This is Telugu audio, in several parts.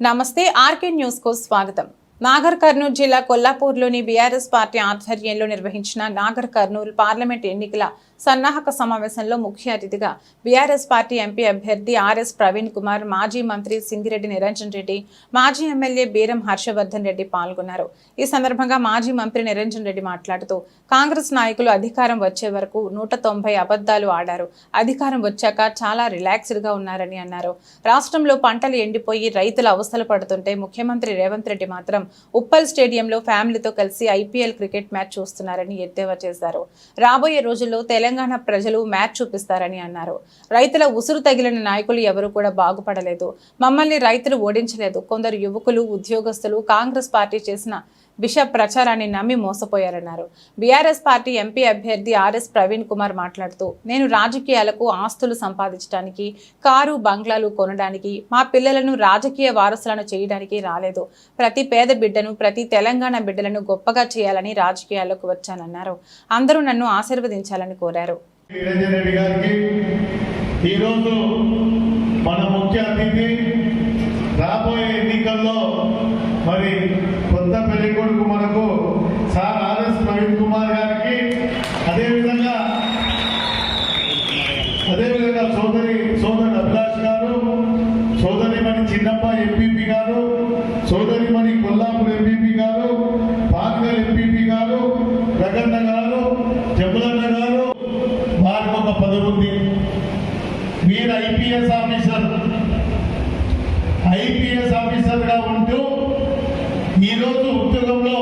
నమస్తే ఆర్కే న్యూస్కు స్వాగతం. నాగర్ కర్నూలు జిల్లా కొల్లాపూర్లోని బీఆర్ఎస్ పార్టీ ఆధ్వర్యంలో నిర్వహించిన నాగర్ కర్నూలు పార్లమెంట్ ఎన్నికల సన్నాహక సమావేశంలో ముఖ్య అతిథిగా బీఆర్ఎస్ పార్టీ ఎంపీ అభ్యర్థి ఆర్ఎస్ ప్రవీణ్ కుమార్ మాజీ మంత్రి సింగిరెడ్డి నిరంజన్ రెడ్డి మాజీ ఎమ్మెల్యే బీరం హర్షవర్ధన్ రెడ్డి పాల్గొన్నారు. ఈ సందర్భంగా మాజీ మంత్రి నిరంజన్ రెడ్డి మాట్లాడుతూ కాంగ్రెస్ నాయకులు అధికారం వచ్చే వరకు నూట తొంభై అబద్ధాలు ఆడారు. అధికారం వచ్చాక చాలా రిలాక్స్డ్గా ఉన్నారని అన్నారు. రాష్ట్రంలో పంటలు ఎండిపోయి రైతులు అవస్థలు పడుతుంటే ముఖ్యమంత్రి రేవంత్ రెడ్డి మాత్రం ఉప్పల్ స్టేడియంలో ఫ్యామిలీతో కలిసి ఐపీఎల్ క్రికెట్ మ్యాచ్ చూస్తున్నారని ఎద్దేవా చేశారు. రాబోయే రోజుల్లో తెలంగాణ తెలంగాణ ప్రజలు మ్యాచ్ చూపిస్తారని అన్నారు. రైతుల ఉసురు తగిలిన నాయకులు ఎవరు కూడా బాగుపడలేదు. మమ్మల్ని రైతులు ఓడించలేదు. కొందరు యువకులు ఉద్యోగస్తులు కాంగ్రెస్ పార్టీ చేసిన బిషప్ ప్రచారాన్ని నమ్మి మోసపోయారన్నారు. బీఆర్ఎస్ పార్టీ ఎంపీ అభ్యర్థి ఆర్ఎస్ ప్రవీణ్ కుమార్ మాట్లాడుతూ నేను రాజకీయాలకు ఆస్తులు సంపాదించడానికి కారు బంగ్లాలు కొనడానికి మా పిల్లలను రాజకీయ వారసులను చేయడానికి రాలేదు. ప్రతి పేద బిడ్డను ప్రతి తెలంగాణ బిడ్డలను గొప్పగా చేయాలని రాజకీయాల్లోకి వచ్చానన్నారు. అందరూ నన్ను ఆశీర్వదించాలని కోరారు. ఈరోజు మన ముఖ్య అతిథి రాబోయే ఎన్నికల్లో మరి కొత్త పెళ్ళి కొడుకు మనకు సార్ ఆర్ఎస్ ప్రవీణ్ కుమార్ గారికి అదేవిధంగా అదేవిధంగా సోదరి సోదరి అభిలాష్ గారు సోదరిమణి చిన్నప్ప ఎంపీపీ గారు సోదరిమణి కొల్లాపూర్ ఎంపీపీ గారు పాన్గల్ ఎంపీపీ గారు ప్రగన్న గారు జములన్న గారు వారికి ఒక పదవి ఉంది మీరు ఐపీఎస్ ఆఫీసర్ ఐపీఎస్ ఆఫీసర్గా ఉంటూ ఈరోజు ఉద్యోగంలో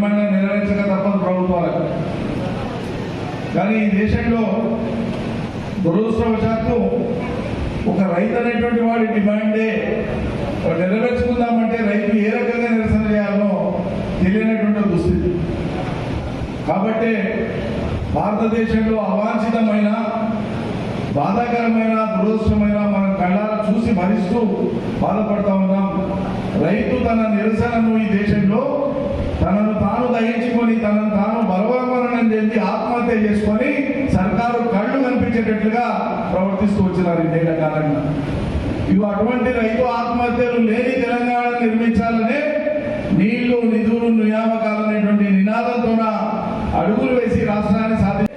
డిమాండ్లను నెరవేర్చక తప్పదు ప్రభుత్వాలకు కానీ ఈ దేశంలో దురదృష్టవశాత్తు ఒక రైతు అనేటువంటి వాడి డిమాండే నెరవేర్చుకుందామంటే రైతు ఏ రకంగా నిరసన చేయాలో తెలియనటువంటి దుస్థితి. కాబట్టి భారతదేశంలో అవాంఛితమైన బాధాకరమైన దురదృష్టమైన మనం కళ్ళారా చూసి భరిస్తూ బాధపడతా ఉన్నాం. రైతు తన నిరసనను ఈ దేశంలో తనను తాను దహించుకొని తనను తాను బలవమరణం చెంది ఆత్మహత్య చేసుకొని సర్కారు కళ్ళు కనిపించేటట్లుగా ప్రవర్తిస్తూ వచ్చినారు ఈ నేల కాలంగా ఇవి అటువంటి రైతు ఆత్మహత్యలు లేని తెలంగాణ నిర్మించాలనే నీళ్ళు నిధులు నియామకాలు అనేటువంటి నినాదంతోన అడుగులు వేసి రాష్ట్రాన్ని సాధి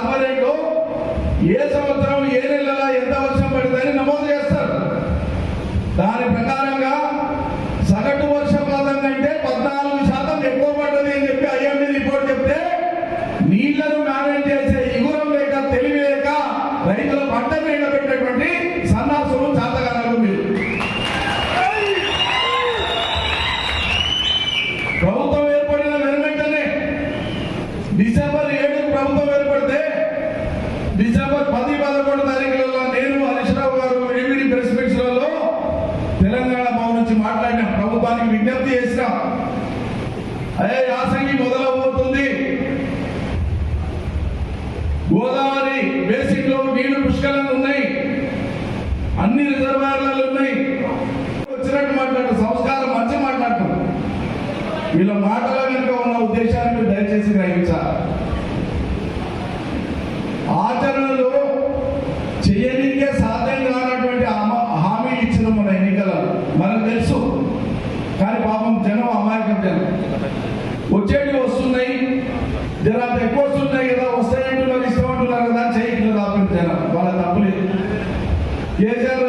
ఆధ్వర్యంలో ఏ సంవత్సరం ఏ నెలలో ఎంత వర్షం పడుతుందని నమోదు చేస్తారు. దాని ప్రకారంగా వీళ్ళ మాటల వెనుక ఉన్న ఉద్దేశాన్ని మీరు దయచేసి గ్రహించాలి. ఆచరణలో చేయనికే సాధ్యం కానటువంటి హామీ ఇచ్చిన మన ఎన్నికలలో మనకు తెలుసు. కానీ పాపం జనం అమాయకం జనం. వచ్చేవి వస్తున్నాయి జనాలు ఎక్కువ వస్తున్నాయి కదా వస్తాయంటున్నారు ఇష్టం అంటున్నారు కదా చేయట్లేదు ఆపిన జనం. వాళ్ళ తప్పులేదు కేసీఆర్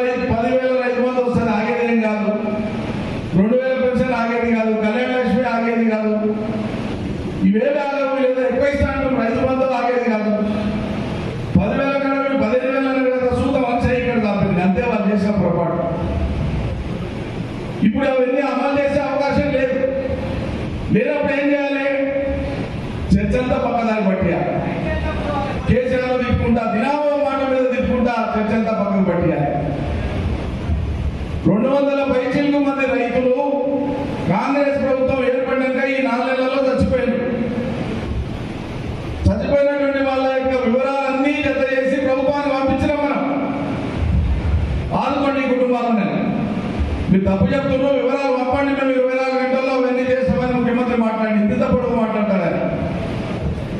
తప్పుడు మాట్లాడతాడు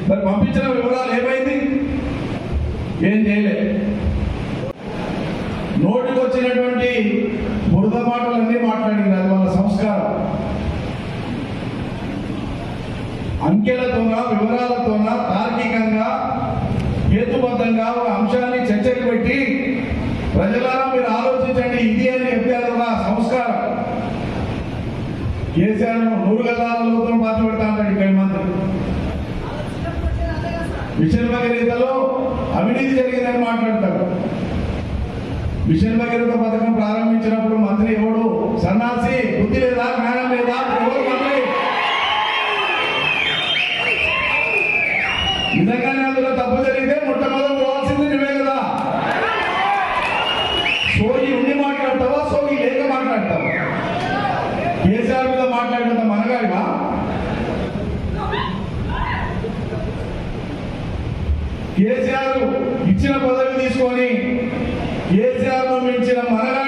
మరి పంపించిన వివరాలు ఏమైంది? ఏం చేయలే. నోటికి వచ్చినటువంటి బురద మాటలన్నీ మాట్లాడింది అది వాళ్ళ సంస్కారం. అంకెలతోన వివరాలతోన తార్కికంగా హేతుబద్ధంగా ఒక అంశాన్ని మిషన్ భగీరథలో అవినీతి జరిగిందని మాట్లాడతారు. మిషన్ భగీరథ పథకం ప్రారంభించినప్పుడు మంత్రి ఎవడు? సన్నాసి బుద్ధి లేదా జ్ఞానం లేదా? తీసుకొని ఏ కేసీఆర్ ఇచ్చిన మనగా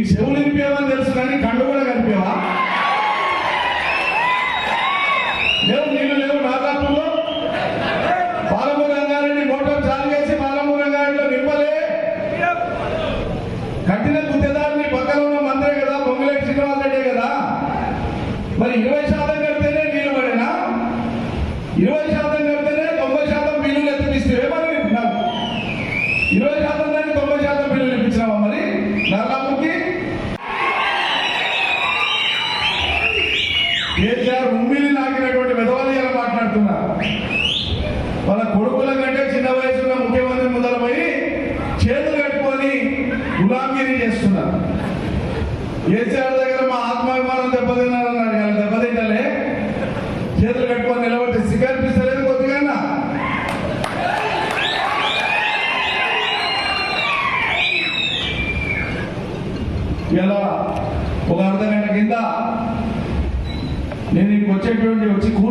నీకు చెవులు వినిపించమని తెలుసు కానీ కళ్ళు కూడా కనిపించవా? కేసీఆర్ ఉమ్మిలి నాకినటువంటి మెదవలు మాట్లాడుతున్నారు. వాళ్ళ కొడుకుల కంటే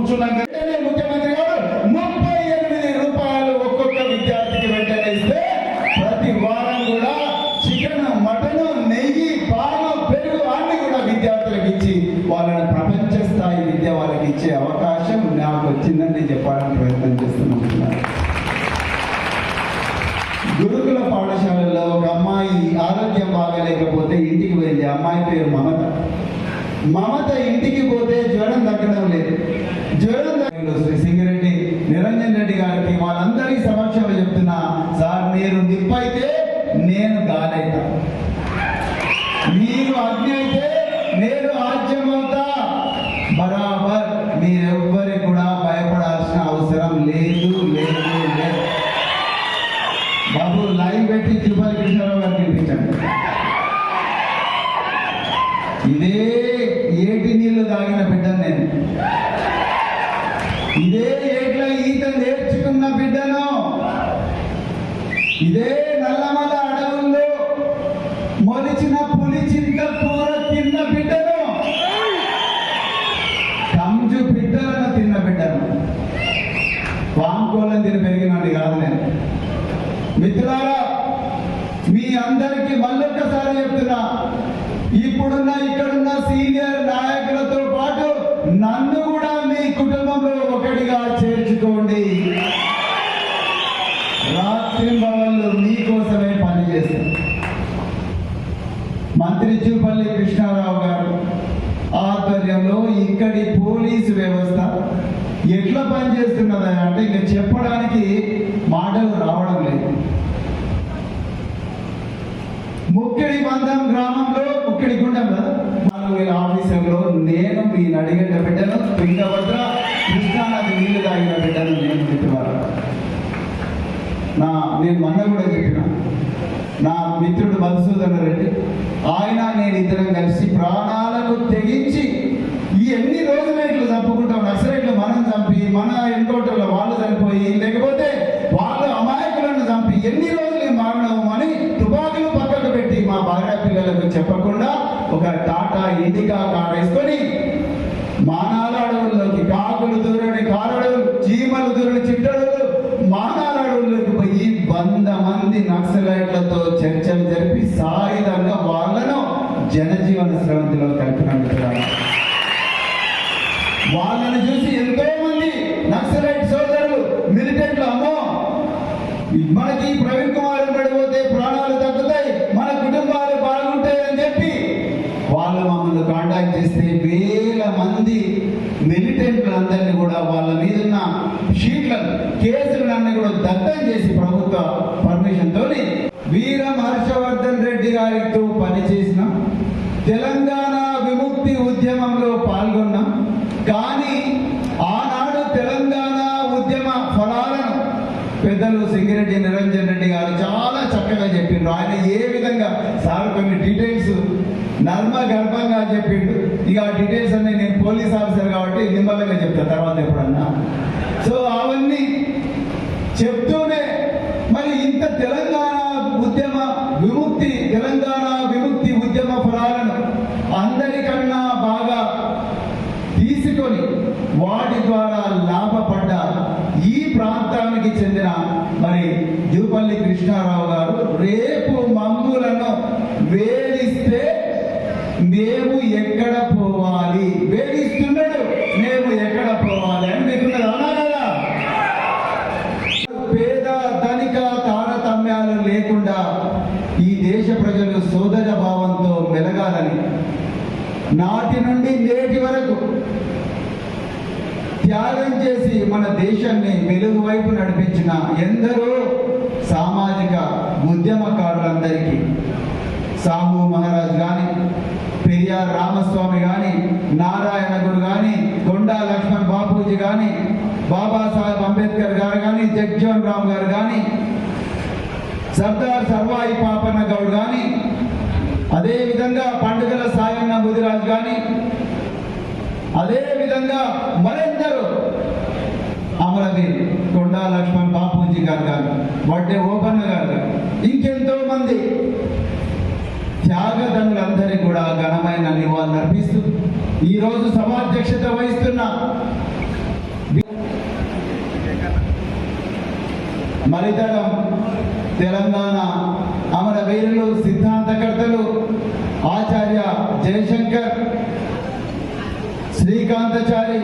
కూర్చున్నాను ముఖ్యమంత్రి గారు ముప్పై ఎనిమిది రూపాయలు ఒక్కొక్క విద్యార్థికి వెంటనే ఇస్తే ప్రతి వారం కూడా చికెన్ మటన్ నెయ్యి పాలు పెరుగు అన్ని కూడా విద్యార్థులకు ఇచ్చి వాళ్ళని ప్రపంచ స్థాయి విద్య వాళ్ళకి ఇచ్చే అవకాశం నాకు వచ్చిందని చెప్పడానికి ప్రయత్నం చేస్తున్నాను గురుకుల పాఠశాలలో ఒక అమ్మాయి ఆరోగ్యం బాగలేకపోతే ఇంటికి పోయింది అమ్మాయి పేరు మమత. మమత ఇంటికి కాబట్టి వాళ్ళందరి సమక్షంలో చెప్తున్నా సార్ మీరు నిప్పైతే నేను గాలైతా మీరు అగ్ని అయితే నేను ఆజ్ఞ ఇదే నల్లమల అడవుల్లో మొలిచిన పులి చింత కూర తిన్న బిడ్డను? కంజు బిడ్డలను తిన్న బిడ్డను. వాంకోళ్ళని తిని పెరిగినండి కాదు నేను. మిత్రులారా మీ అందరికీ మళ్ళీ మంత్రి జూపల్లి కృష్ణారావు గారు ఆధ్వర్యంలో ఇక్కడి పోలీసు వ్యవస్థ ఎట్లా పనిచేస్తున్నది అంటే ఇంకా చెప్పడానికి మాటలు రావడం లేదు. ముక్కిడి మందం గ్రామంలో ముక్కిడి గుండం కదా? నాలుగు వేల ఆఫీసులో నేను మీరు నడిగడ్డ బిడ్డను తుంగభద్ర కృష్ణానది నీళ్ళు తాగిన బిడ్డను నేను చెప్పేవారు నా నేను మొన్న కూడా చెప్పిన. మిత్రుడు మధుసూదన్ రెడ్డి ఆయన నేను ఇద్దరం కలిసి ప్రాణాలను తెగించి ఈ ఎన్ని రోజులు ఇట్లా చంపుకుంటాం నక్సలైట్లు మనం చంపి మన ఎన్కౌంటర్లో వాళ్ళు చనిపోయి లేకపోతే వాళ్ళు అమాయకులను చంపి ఎన్ని రోజులు ఈ మారణం అని తుపాకులు పక్కకు పెట్టి మా భార్య పిల్లలకు చెప్పకుండా ఒక టాటా ఇండికా కార్ వేసుకొని మానాల అడవుల్లోకి కాకులు దూరని కారడు చీమలు దూరని చిట్టడు మానాల అడవుల్లోకి పోయి వంద మంది నక్సలైట్లతో చర్చలు జరిపి సాయుధంగా వాళ్ళను జనజీవన స్రవంతిలో కలిపినందుకు వాళ్ళని చూసి ఎంతో మంది నక్సలైట్ సోదరులు మిలిటెంట్లు అమ్మో! మనకి ప్రవీణ్ కుమార్ పడిపోతే ప్రాణాలు తగ్గుతాయి మన కుటుంబాలు బాగుంటాయని చెప్పి వాళ్ళు మమ్మల్ని కాంటాక్ట్ చేస్తే వేల మంది మిలిటెంట్లు అందరినీ కూడా వాళ్ళ మీద ఉన్న షీట్లను కేసులన్నీ కూడా దగ్ధం చేసి ప్రభుత్వ పర్మిషన్ తోని వీరం హర్షవర్ధన్ రెడ్డి గారితో పనిచేసిన తెలంగాణ విముక్తి ఉద్యమంలో పాల్గొన్నాం. కానీ ఆనాడు తెలంగాణ ఉద్యమ ఫలాలను పెద్దలు సింగిరెడ్డి నిరంజన్ రెడ్డి గారు చాలా చక్కగా చెప్పిండ్రు. ఆయన ఏ విధంగా సార్ కొన్ని డీటెయిల్స్ నర్మ గర్భంగా చెప్పిండు. ఇక ఆ డీటెయిల్స్ అన్ని నేను పోలీస్ ఆఫీసర్ కాబట్టి నిమ్మలంగా చెప్తా తర్వాత ఎప్పుడన్నా. సో అవన్నీ చెప్తూ మరి ఇంత తెలంగాణ ఉద్యమ విముక్తి తెలంగాణ విముక్తి ఉద్యమ ఫలాలను అందరికన్నా బాగా తీసుకొని వాటి ద్వారా లాభపడ్డ ఈ ప్రాంతానికి చెందిన మరి జూపల్లి కృష్ణారావు గారు రేపు మమ్ములను వేధిస్తే మేము ఎక్కడ పోవాలి? వేధిస్తున్నాడు. మేము ఎక్కడ పోవాలి అని మీకున్నది అవునా కదా పేద ధనిక తారతమ్యాలు లేకుండా ఈ దేశ ప్రజలు సోదర భావంతో మెలగాలని నాటి నుండి నేటి వరకు త్యాగం చేసి మన దేశాన్ని వెలుగు వైపు నడిపించిన ఎందరో ఉద్యమకారులందరికీ సాహు మహారాజ్ కానీ పెరియార్ రామస్వామి కానీ నారాయణ గురు కానీ కొండా లక్ష్మణ్ బాపూజీ కానీ బాబాసాహెబ్ అంబేద్కర్ గారు కానీ జగ్జీవన్ రామ్ గారు కానీ సర్దార్ సర్వాయి పాపన్న గౌడ్ కానీ అదే విధంగా పండుగల సాయన్న ముదిరాజ్ కానీ అదే విధంగా మరెందరూ అమరవీర్ కొండా లక్ష్మణ్ బాపూజీ గారు కానీ వడ్డే ఓపన్న గారు ఇంకెంతో మంది. త్యాగదనులందరికీ కూడా ఘనమైన నివాళులు అర్పిస్తూ ఈరోజు సభాధ్యక్షత వహిస్తున్న మరితరం తెలంగాణ అమరవీరులు సిద్ధాంతకర్తలు ఆచార్య జయశంకర్ శ్రీకాంతచారి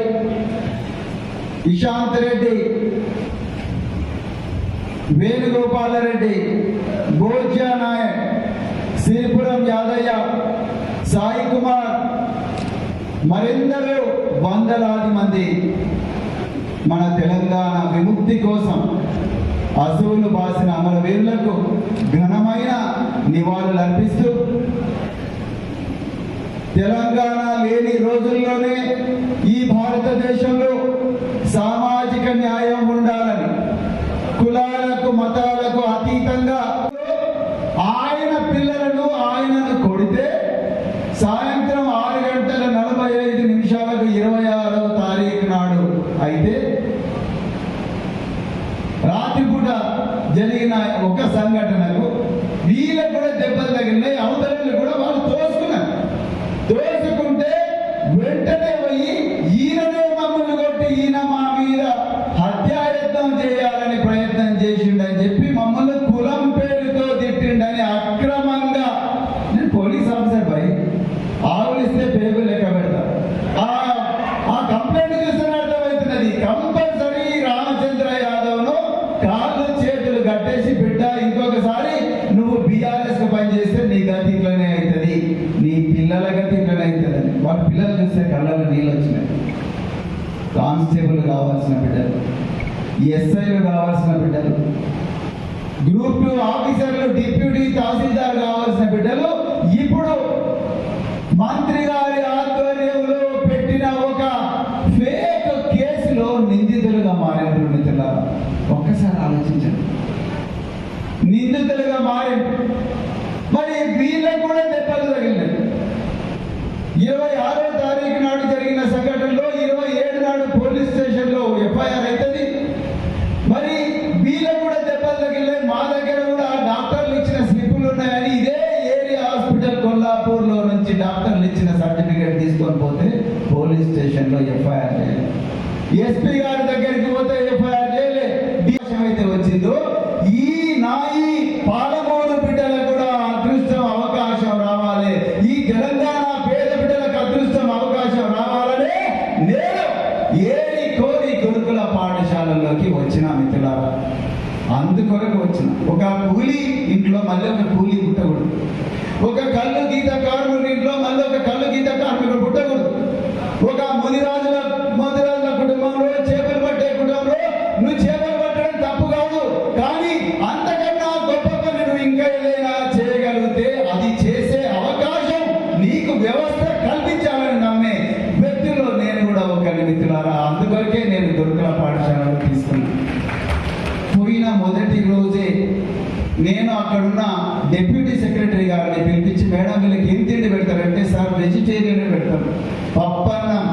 ఇశాంత్ రెడ్డి వేణుగోపాలరెడ్డి గోజ్యా నాయక్ శ్రీపురం యాదయ్య సాయి కుమార్ మరెందరో వందలాది మంది మన తెలంగాణ విముక్తి కోసం అసువులు బాసిన అమరవీరులకు ఘనమైన నివాళులు అర్పిస్తూ తెలంగాణ లేని రోజుల్లోనే ఈ భారతదేశంలో సామాజిక న్యాయం ఉండాలని కులాలకు మతాలకు అతీతంగా ఆయన పిల్లలను ఆయనను కొడితే సాయంత్రం ఆరు గంటల నలభై ఐదు నిమిషాలకు ఇరవై ఆరవ తారీఖు నాడు అయితే రాత్రిపూట జరిగిన ఒక సంఘటన కట్టేసి బిడ్డ ఇంకొకసారి నువ్వు బీఆర్ఎస్కు పనిచేస్తే నీ గతి ఇట్లనే అవుతుంది నీ పిల్లల గతి ఇట్లనే అవుతుంది వాళ్ళ పిల్లలు చూస్తే కళ్ళలో నీళ్ళు వచ్చినాయి. కానిస్టేబుల్ కావాల్సిన బిడ్డలు ఎస్ఐలు కావాల్సిన బిడ్డలు గ్రూప్ టూ ఆఫీసర్లు డిప్యూటీ తహసీల్దార్ కావాల్సిన బిడ్డలు ఇప్పుడు మంత్రిగా మారింది మరి వీళ్ళకి కూడా దెబ్బలు తగిలినాయి. ఇరవై ఆరో తారీఖు నాడు జరిగిన సంఘటనలో ఇరవై ఏడు నాడు పోలీస్ స్టేషన్లో ఎఫ్ఐఆర్ అయితే తెలంగాణ పేద బిడ్డలకు అదృష్టం అవకాశం రావాలని నేను ఏరి కోరి గురుకుల పాఠశాలలోకి వచ్చిన మిత్రులారా. అందుకొరకు వచ్చిన. ఒక కూలి ఇంట్లో మళ్ళీ ఒక కూలి పుట్టకూడదు ఒక కళ్ళు గీత మిత్రులారా అందుకొరకే నేను దుర్గల పాఠశాలను తీసుకున్నాను. పోయిన మొదటి రోజే నేను అక్కడున్న డెప్యూటీ సెక్రటరీ గారిని పిలిపించి మేడం వీళ్ళకి ఏం తిండి పెడతారంటే సార్ వెజిటేరియన్ పెడతారు. పప్పన్నం.